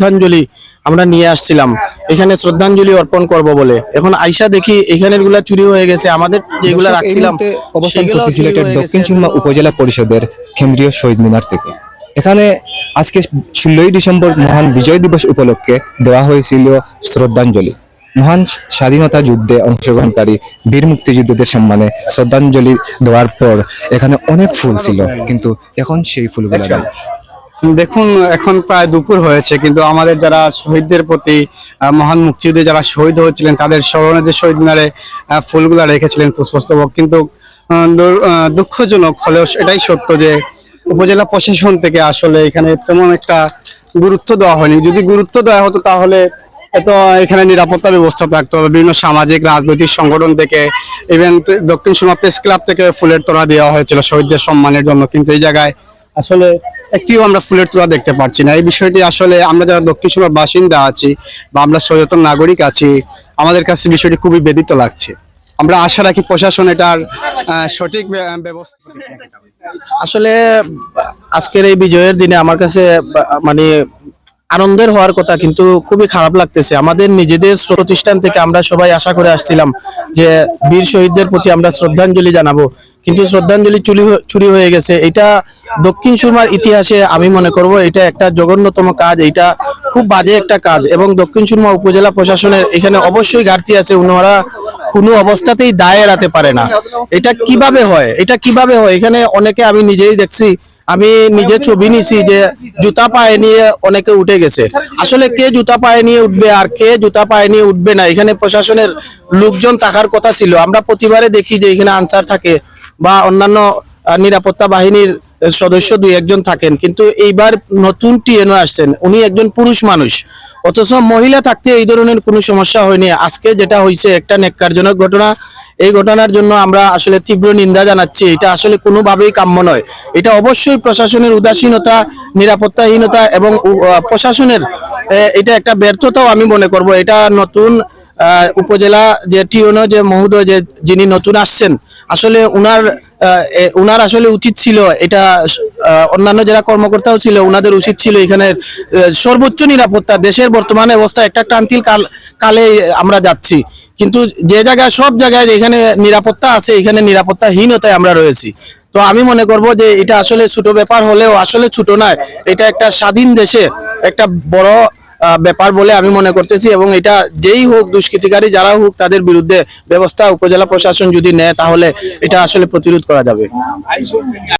শ্রদ্ধাঞ্জলি আমরা নিয়ে আসছিলাম। এখানে শ্রদ্ধাঞ্জলি অর্পণ করব বলে। এখন আইসা দেখি এখানেরগুলা চুরি হয়ে গেছে। আমাদের যেগুলা রাখছিলাম অবস্থান করছি সিলেটের দক্ষিণ। সুরমা উপজেলা পরিষদের কেন্দ্রীয় শহীদ মিনার থেকে। এখানে আজকে ষোলোই ডিসেম্বর মহান বিজয় দিবস উপলক্ষে দেওয়া হয়েছিল শ্রদ্ধাঞ্জলি। মহান স্বাধীনতা যুদ্ধে অংশগ্রহণকারী বীর মুক্তিযুদ্ধদের সম্মানে শ্রদ্ধাঞ্জলি দেওয়ার পর এখানে অনেক ফুল ছিল। কিন্তু এখন সেই ফুলগুলো নেই। দেখুন, এখন প্রায় দুপুর হয়েছে, কিন্তু আমাদের যারা শহীদদের প্রতি মহান মুক্তিযুদ্ধে যারা শহীদ হয়েছিলেন, তাদের স্মরণে যে শহীদ মিনারে ফুলগুলা রেখেছিলেন পুষ্পস্তবক, কিন্তু দুঃখজনক হলেও এটাই সত্য যে উপজেলা প্রশাসন থেকে আসলে এখানে তেমন একটা গুরুত্ব দেওয়া হয়নি। যদি গুরুত্ব দেওয়া হতো তাহলে এত এখানে নিরাপত্তা ব্যবস্থা থাকতো, বিভিন্ন সামাজিক, রাজনৈতিক সংগঠন থেকে even Dakshin Surma press club থেকে ফুলের তোড়া দেওয়া হয়েছিল শহীদদের সম্মানের জন্য, কিন্তু এই জায়গায় আসলে একটিও আমরা ফুলের তোড়া দেখতে পাচ্ছি না। এই বিষয়টি আসলে আমরা যারা দক্ষিণ সীমার বাসিন্দা আছি বা আমরা সচেতন নাগরিক আছি, আমাদের কাছে বিষয়টি খুবই বেদিত লাগছে। আমরা আশা রাখি প্রশাসন এটার সঠিক ব্যবস্থা আসলে আজকের এই বিজয়ের দিনে আমার কাছে মানে আনন্দের হওয়ার কথা, কিন্তু খুবই খারাপ লাগতেছে। আমাদের নিজেদের প্রতিষ্ঠান থেকে আমরা সবাই আশা করে আসছিলাম যে বীর শহীদদের প্রতি আমরা শ্রদ্ধাঞ্জলি জানাব। কিন্তু শ্রদ্ধাঞ্জলি চুরি চুরি হয়ে গেছে। এটা দক্ষিণ সুরমার ইতিহাসে আমি মনে করব এটা একটা জঘন্যতম কাজ। এটা খুব বাজে একটা কাজ এবং দক্ষিণ সুরমা উপজেলা প্রশাসনের এখানে অবশ্যই ঘাটতি আছে। ওনারা কোনো অবস্থাতেই দায় এড়াতে পারে না। এটা কীভাবে হয়? এটা কীভাবে হয়? এখানে অনেকে আমি নিজেই দেখছি আমি নিজে ছবি নিছি যে জুতা পায়ে নিয়ে অনেকে উঠে গেছে। আসলে কে জুতা পায়ে নিয়ে উঠবে আর কে জুতা পায়ে নিয়ে উঠবে না? এখানে প্রশাসনের লোকজন থাকার কথা ছিল। আমরা প্রতিবারে দেখি যে এখানে আনসার থাকে বা অন্যান্য নিরাপত্তা বাহিনীর সদস্য দুই একজন থাকেন। কিন্তু এইবার নতুন টিএনও আসছেন। উনি একজন পুরুষ মানুষ। অথচ মহিলা থাকতে এই ধরনের কোনো সমস্যা হয়নি। আজকে যেটা হয়েছে একটা নেককারজনক ঘটনা। এই ঘটনার জন্য আমরা আসলে তীব্র নিন্দা জানাচ্ছি। এটা আসলে কোনোভাবেই কাম্য নয়। এটা অবশ্যই প্রশাসনের উদাসীনতা, নিরাপত্তাহীনতা এবং প্রশাসনের এটা একটা ব্যর্থতাও আমি মনে করব। এটা নতুন উপজেলা যে টিওনো যে মহোদয় যে যিনি নতুন আসছেন, আসলে উনার উনার আসলে উচিত ছিল এটা অন্যান্য যারা কর্মকর্তাও ছিল, উনাদের উচিত ছিল এখানে সর্বোচ্চ নিরাপত্তা, দেশের বর্তমানে অবস্থা একটা ক্রান্তির কাল, কালে আমরা যাচ্ছি। কিন্তু যে জায়গায়, সব জায়গায় এখানে নিরাপত্তা আছে, এখানে নিরাপত্তাহীনতায় আমরা রয়েছি। তো আমি মনে করব যে এটা আসলে ছোট ব্যাপার হলেও আসলে ছোট নয়, এটা একটা স্বাধীন দেশে একটা বড় ব্যাপার বলে আমি মনে করতেছি এবং এটা যেই হোক দুষ্কৃতিকারী যারা হোক তাদের বিরুদ্ধে ব্যবস্থা উপজেলা প্রশাসন যদি নেয় তাহলে এটা আসলে প্রতিরোধ করা যাবে।